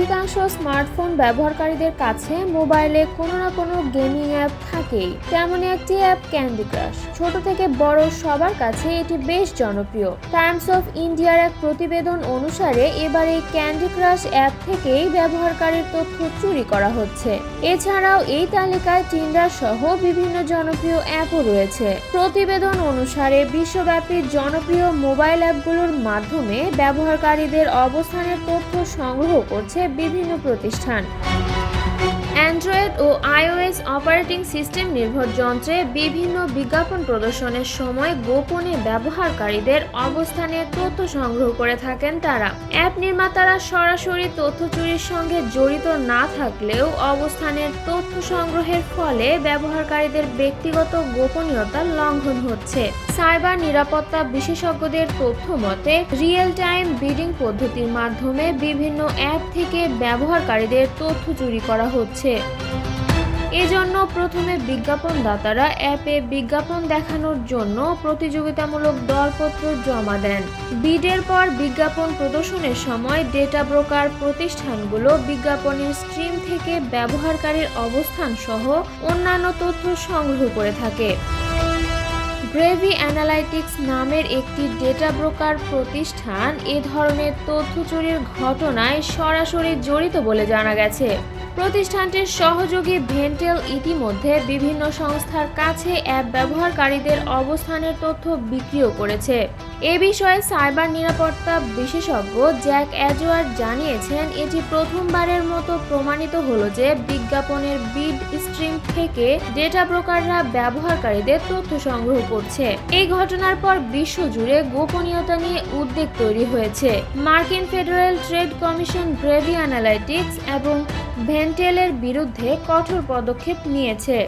অধিকাংশ স্মার্টফোন ব্যবহারকারীদের কাছে মোবাইলে কোনো না কোনো গেমিং অ্যাপ থাকেই। তেমনই একটি অ্যাপ ক্যান্ডি ক্রাশ ছোট থেকে বড় সবার কাছে এটি বেশ জনপ্রিয়। টাইমস অফ ইন্ডিয়ার এক প্রতিবেদন অনুসারে এবার এই ক্যান্ডি ক্রাশ অ্যাপ থেকেই ব্যবহারকারীর তথ্য চুরি করা হচ্ছে। এছাড়াও এই তালিকায় টিন্ডার সহ বিভিন্ন জনপ্রিয় অ্যাপও রয়েছে। প্রতিবেদন অনুসারে বিশ্বব্যাপী জনপ্রিয় মোবাইল অ্যাপগুলোর মাধ্যমে ব্যবহারকারীদের অবস্থানের তথ্য সংগ্রহ করছে বিভিন্ন প্রতিষ্ঠান। অ্যান্ড্রয়েড ও আইওএস অপারেটিং সিস্টেম নির্ভর যন্ত্রে বিভিন্ন বিজ্ঞাপন প্রদর্শনের সময় গোপনে ব্যবহারকারীদের অবস্থানের তথ্য সংগ্রহ করে থাকেন তারা। অ্যাপ নির্মাতারা সরাসরি তথ্য চুরির সঙ্গে জড়িত না থাকলেও অবস্থানের তথ্য সংগ্রহের ফলে ব্যবহারকারীদের ব্যক্তিগত গোপনীয়তা লঙ্ঘন হচ্ছে। সাইবার নিরাপত্তা বিশেষজ্ঞদের তথ্য মতে রিয়েল টাইম বিডিং পদ্ধতির মাধ্যমে বিভিন্ন অ্যাপ থেকে ব্যবহারকারীদের তথ্য চুরি করা হচ্ছে। এজন্য প্রথমে বিজ্ঞাপনদাতারা অ্যাপে বিজ্ঞাপন দেখানোর জন্য প্রতিযোগিতামূলক দরপত্র জমা দেন। বিডের পর বিজ্ঞাপন প্রদর্শনের সময় ডেটা ব্রোকার প্রতিষ্ঠানগুলো বিজ্ঞাপনের স্ট্রিম থেকে ব্যবহারকারীর অবস্থান সহ অন্যান্য তথ্য সংগ্রহ করে থাকে। গ্রেভি অ্যানালাইটিক্স নামের একটি ডেটা ব্রোকার প্রতিষ্ঠান এ ধরনের তথ্য চুরির ঘটনায় সরাসরি জড়িত বলে জানা গেছে। প্রতিষ্ঠানটির সহযোগী ভেন্টেল ইতিমধ্যে বিভিন্ন সংস্থার কাছে অ্যাপ ব্যবহারকারীদের অবস্থানের তথ্য বিক্রিও করেছে। এ বিষয়ে সাইবার নিরাপত্তা বিশেষজ্ঞ জ্যাক অ্যাজোয়ার জানিয়েছেন, এটি প্রথমবারের মতো প্রমাণিত হলো যে বিজ্ঞাপনের বিড স্ট্রিম থেকে ডেটা ব্রোকাররা ব্যবহারকারীদের তথ্য সংগ্রহ করছে। এই ঘটনার পর বিশ্বজুড়ে গোপনীয়তা নিয়ে উদ্বেগ তৈরি হয়েছে। মার্কিন Federal Trade Commission Gravy Analytics এবং ভেন্টেলের বিরুদ্ধে কঠোর পদক্ষেপ নিয়েছে।